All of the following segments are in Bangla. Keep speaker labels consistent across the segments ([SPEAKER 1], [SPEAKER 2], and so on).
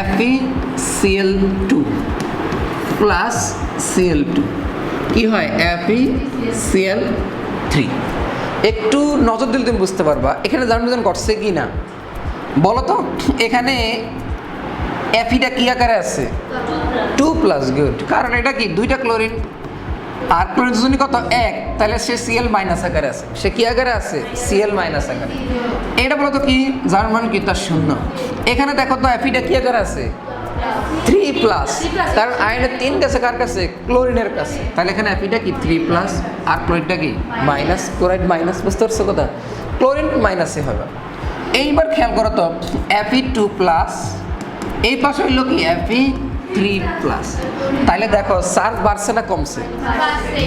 [SPEAKER 1] এফি CL two plus CL two কী হয়? এফি সিএল থ্রি একটু নজর দিলে তুমি বুঝতে পারবা এখানে জার্মিজন ঘটছে কি না। বলো তো এখানে এফিটা কী আকারে আছে? টু প্লাস গুড কারণ এটা কি? দুইটা ক্লোরিন আর কত? এক। তাহলে সে সিএল মাইনাস আকারে আছে। সে কি আকারে আছে? সিএল মাইনাস আকারে। এটা বলতো কি? যার মান কি? তার শূন্য। এখানে দেখো তো এফিটা কি আকারে আছে? থ্রি প্লাস কারণ আয়নের তিন কাছে কার কাছে? ক্লোরিনের কাছে। তাহলে এখানে অ্যাপিটা কি? থ্রি প্লাস আর ক্লোরিনটা কি? মাইনাস ক্লোরাইড মাইনাস বুঝতে পারছ কথা? ক্লোরিন মাইনাসে হবে। এইবার খেয়াল করো তো অ্যাপি টু প্লাস এই পাশে হইল কি? অ্যাপি থ্রি প্লাস তাহলে দেখো চার্জ বাড়ছে না কমছে?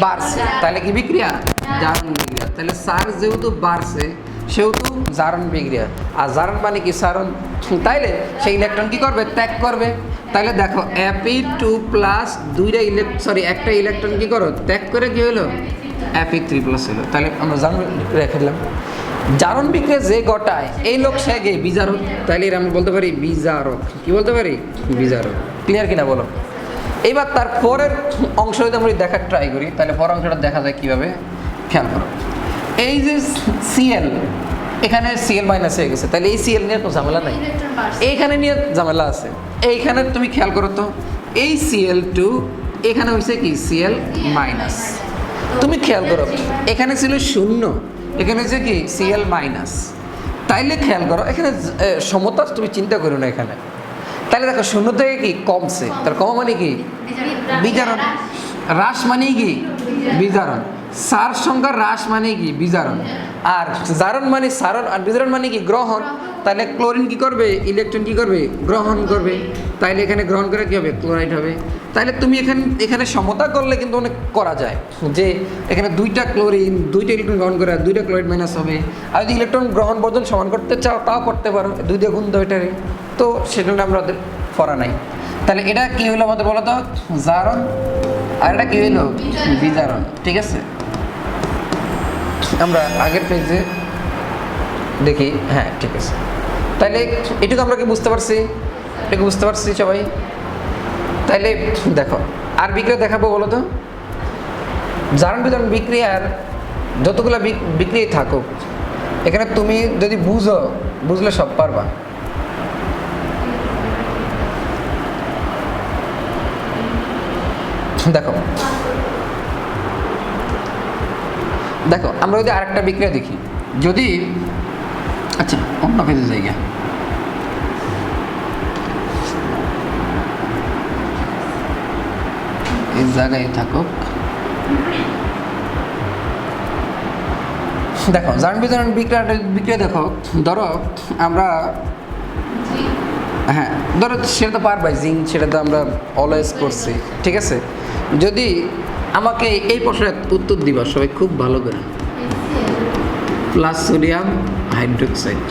[SPEAKER 1] বাড়ছে। তাহলে কি বিক্রিয়া? জারণ বিক্রিয়া। তাহলে চার্জ যেহেতু বাড়ছে, সেহেতু জারণ বিক্রিয়া। আর জারণ মানে কি? সারণ। তাইলে সেই ইলেকট্রন কি করবে? ত্যাগ করবে। তাহলে দেখো অ্যাপি টু প্লাস দুইটা ইলেক সরি একটা ইলেকট্রন কি করো? ত্যাগ করে কি হলো? অ্যাপি থ্রি প্লাস হলো। তাহলে আমরা জারণ রেখে দিলাম। জারণ বিক্রিয়া যে গটায়, এই লোক সে গে বিজারক তাইলে আমি বলতে পারি বিজারক। কি বলতে পারি? বিজারক। ক্লিয়ার কিনা বলো? এইবার তার পরের অংশ যদি আমরা দেখার ট্রাই করি, তাহলে পরের অংশটা দেখা যায় কীভাবে? খেয়াল করো। এই যে সিএল এখানে সিএল মাইনাস হয়ে গেছে। তাহলে এই সিএল নিয়ে কোনো ঝামেলা নাই। এইখানে নিয়ে ঝামেলা আছে। এইখানে তুমি খেয়াল করো তো, এই সিএল টু এখানে হয়েছে কি? সিএল মাইনাস তুমি খেয়াল করো, এখানে ছিল শূন্য। এখানে যে কি? সিএল মাইনাস তাইলে খেয়াল করো, এখানে সমতা তুমি চিন্তা করো না এখানে। তাহলে দেখো শূন্য থেকে কি? কমছে। তার কম মানে কি? বিজারণ। হ্রাস মানে কি? বিজারণ। সার সংখ্যা হ্রাস মানে কি? বিজারণ। আর জারণ মানে সারণ, আর বিজারণ মানে কি? গ্রহণ। তাহলে ক্লোরিন কি করবে? ইলেকট্রন কি করবে? গ্রহণ করবে। তাইলে এখানে গ্রহণ করে কী হবে? ক্লোরাইড হবে। তাহলে তুমি এখানে এখানে সমতা করলে কিন্তু অনেক করা যায়। যে এখানে দুইটা ক্লোরিন, দুইটা ইলেকট্রন গ্রহণ করে, দুইটা ক্লোরাইড মাইনাস হবে। আর যদি ইলেকট্রন গ্রহণ বর্জন সমান করতে চাও, তাও করতে পারো। দুই দিয়ে গুণ দুইটারে তো সেটা আমরা করা নাই। তাহলে এটা কী হলো আমাদের বলো তো? জারণ। আর এটা কী হইল? বিজারণ। ঠিক আছে? আমরা আগের পেজে দেখি। হ্যাঁ ঠিক আছে। তাহলে এটুকু আমরা কি বুঝতে পারছি? এটুকু বুঝতে পারছি সবাই? তাইলে দেখো, আর বিক্রিয়া দেখাবো বলো তো? জারণ বিতরণ বিক্রিয়ার যতগুলো বিক- বিক্রিয়াই থাকুক, এখানে তুমি যদি বুঝো, বুঝলে সব পারবা। দেখো। দেখো, আমরা যদি আরেকটা বিক্রিয়া দেখি, যদি আচ্ছা অন্য পেজে জায়গা এই জায়গায় থাকুক। দেখো জান বিতরণ বিক্রিয়া বিক্রিয়া দেখো ধরো আমরা হ্যাঁ ধরো সেটা তো পারবাই জিঙ্ক সেটা তো আমরা অলওয়েজ করছি, ঠিক আছে? যদি আমাকে এই প্রশ্নের উত্তর দিবা, সবাই খুব ভালো করে। প্লাস সোডিয়াম হাইড্রোক্সাইড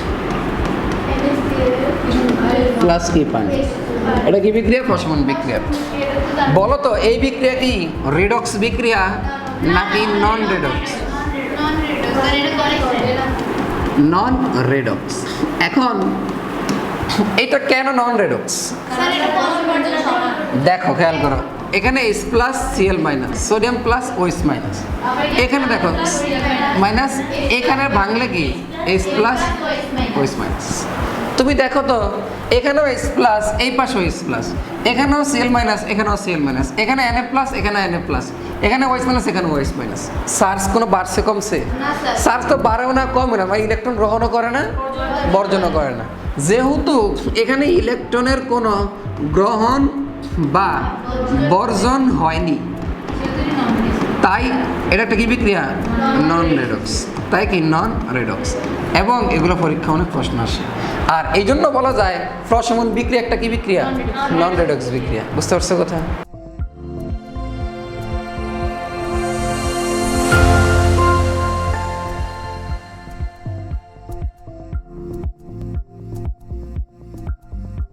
[SPEAKER 1] প্লাস কি পানি এটা কি বিক্রিয়া? ফসমান বিক্রিয়া। বলো তো এই বিক্রিয়া কি রিডক্স বিক্রিয়া নাকি নন রিডক্স নন রেডক্স এখন এটা কেন নন রেডক্স দেখো খেয়াল করো। এখানে S plus CL minus sodium plus OS minus এখানে দেখো মাইনাস এখানে ভাঙলে কি? এস প্লাস ওএস মাইনাস তুমি দেখো তো এখানেও এস প্লাস এই পাশেও এস প্লাস এখানেও সিএল মাইনাস এখানেও সিএল মাইনাস এখানে এন এ প্লাস এখানে এন এ প্লাস এখানে ওয়েস মাইনাস এখানে ওয়েস মাইনাস চার্জ কোনো বাড়ছে কমছে? চার্জ তো বাড়েও না কমে না। মানে ইলেকট্রন গ্রহণও করে না বর্জনও করে না। যেহেতু এখানে ইলেকট্রনের কোনো গ্রহণ বা বর্জন হয়নি। তাই এটা একটা কি বিক্রিয়া? নন রেডক্স তাই কি? নন রেডক্স এবং এগুলো পরীক্ষা অনেক প্রশ্ন আসে। আর এই জন্য বলা যায়, প্রশমন বিক্রিয়া একটা কি বিক্রিয়া? নন রেডক্স বিক্রিয়া। বুঝতে পারছ কথা?